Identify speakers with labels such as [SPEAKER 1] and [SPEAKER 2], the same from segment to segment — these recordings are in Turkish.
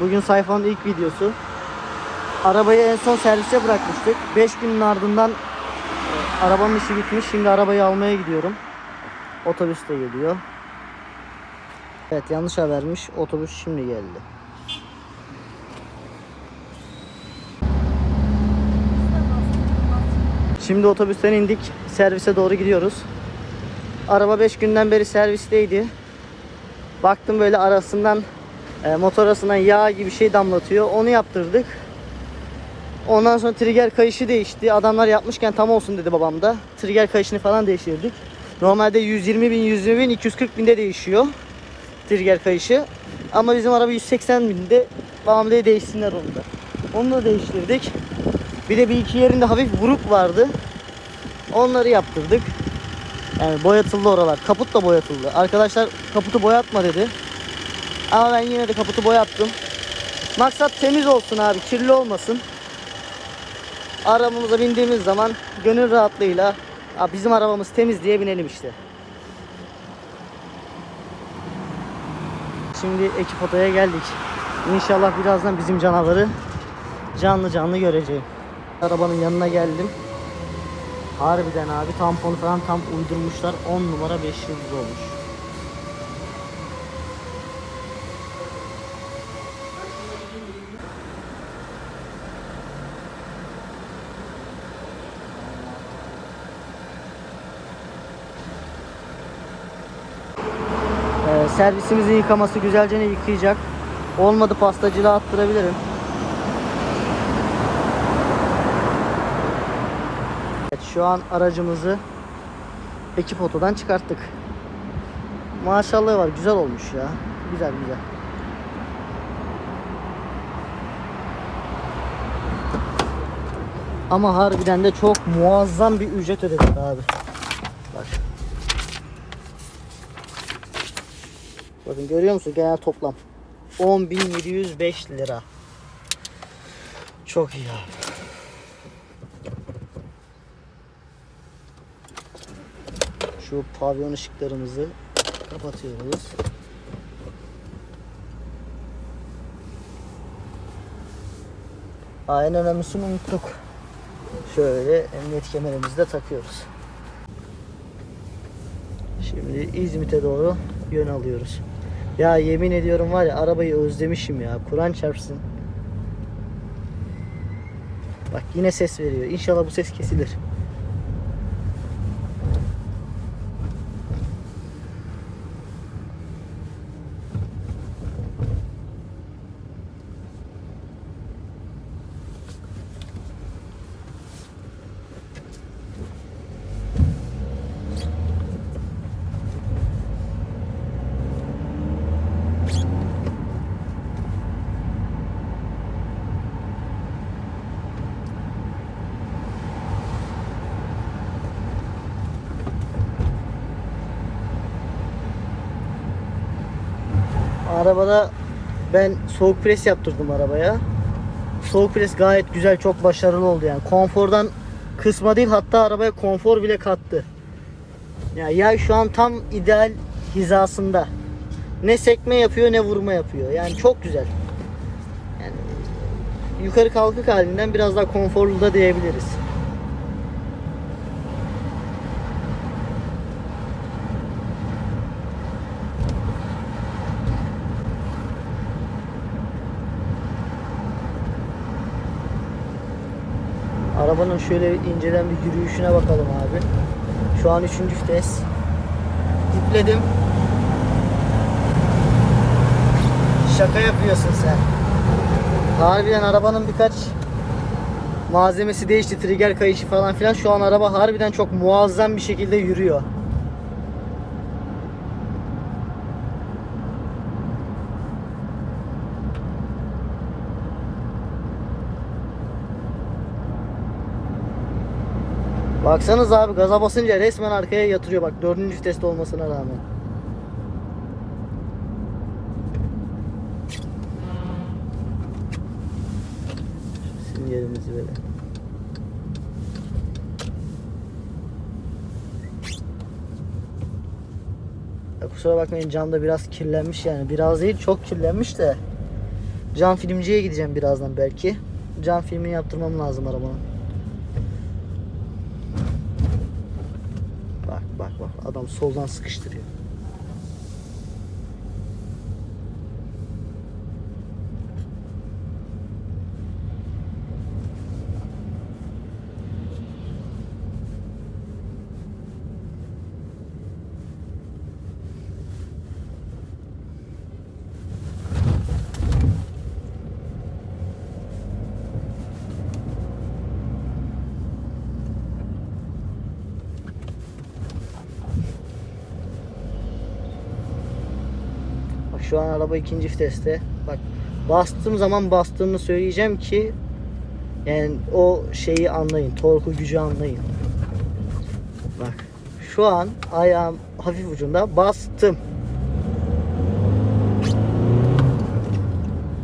[SPEAKER 1] Bugün sayfanın ilk videosu. Arabayı en son servise bırakmıştık. 5 günün ardından e, arabanın işi bitmiş. Şimdi arabayı almaya gidiyorum. Otobüs de geliyor. Evet yanlış habermiş. Otobüs şimdi geldi. Şimdi otobüsten indik. Servise doğru gidiyoruz. Araba 5 günden beri servisteydi. Baktım böyle arasından e, yağ gibi şey damlatıyor. Onu yaptırdık. Ondan sonra trigger kayışı değişti. Adamlar yapmışken tam olsun dedi babam da. Trigger kayışını falan değiştirdik. Normalde 120 bin, 120 bin, 240 binde değişiyor. Trigger kayışı. Ama bizim araba 180 binde. Babam dedi değişsinler onu da. Onu da değiştirdik. Bir de bir iki yerinde hafif vuruk vardı. Onları yaptırdık. Yani boyatıldı oralar. Kaput da boyatıldı. Arkadaşlar kaputu boyatma dedi. Ama ben yine de kaputu boyattım. Maksat temiz olsun abi, kirli olmasın. Arabamıza bindiğimiz zaman gönül rahatlığıyla "Aa, bizim arabamız temiz diye binelim işte. Şimdi ekip odaya geldik. İnşallah birazdan bizim canavarı canlı canlı göreceğim. Arabanın yanına geldim. Harbiden abi tamponu falan tam uydurmuşlar. 10 numara 5 yıldız olmuş. Servisimizin yıkaması güzelce yıkayacak. Olmadı pastacılığa attırabilirim. Evet, şu an aracımızı ekip otodan çıkarttık. Maşallah var güzel olmuş ya. Güzel güzel. Ama harbiden de çok muazzam bir ücret ödedik abi. Bak. Bakın görüyor musun genel toplam 10.705 lira. Çok iyi abi. Şu pavyon ışıklarımızı kapatıyoruz. Aa, en önemlisini unuttuk. Şöyle emniyet kemerimizi de takıyoruz. Şimdi İzmit'e doğru yön alıyoruz. Ya yemin ediyorum var ya arabayı özlemişim ya. Kur'an çarpsın. Bak yine ses veriyor. İnşallah bu ses kesilir. Arabada ben soğuk pres yaptırdım arabaya. Soğuk pres gayet güzel, çok başarılı oldu yani. Konfordan kısma değil hatta arabaya konfor bile kattı. Ya yay şu an tam ideal hizasında. Ne sekme yapıyor ne vurma yapıyor. Yani çok güzel. Yani yukarı kalkık halinden biraz daha konforlu da diyebiliriz. Arabanın şöyle inceden bir yürüyüşüne bakalım abi. Şu an üçüncü vites. Dipledim. Şaka yapıyorsun sen. Harbiden arabanın birkaç malzemesi değişti. Trigger kayışı falan filan. Şu an araba harbiden çok muazzam bir şekilde yürüyor. Baksanız abi gaza basınca resmen arkaya yatırıyor bak dördüncü viteste olmasına rağmen. Verelim. Ya kusura bakmayın cam da biraz kirlenmiş yani. Biraz değil çok kirlenmiş de. Cam filmciye gideceğim birazdan belki. Cam filmini yaptırmam lazım arabanın. Bak bak bak adam soldan sıkıştırıyor. Şu an araba ikinci viteste. Bak bastığım zaman bastığımı söyleyeceğim ki yani o şeyi anlayın. Torku gücü anlayın. Bak şu an ayağım hafif ucunda bastım.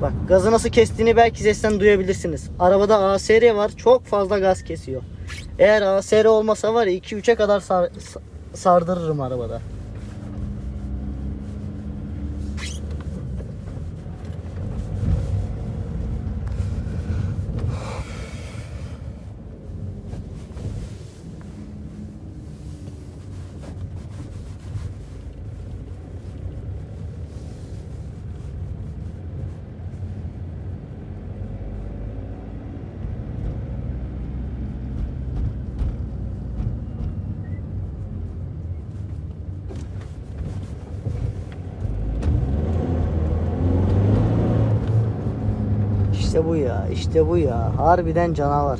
[SPEAKER 1] Bak gazı nasıl kestiğini belki sesten duyabilirsiniz. Arabada ASR var. Çok fazla gaz kesiyor. Eğer ASR olmasa var ya 2-3'e kadar sar- sardırırım arabada. İşte bu ya, işte bu ya. Harbiden canavar.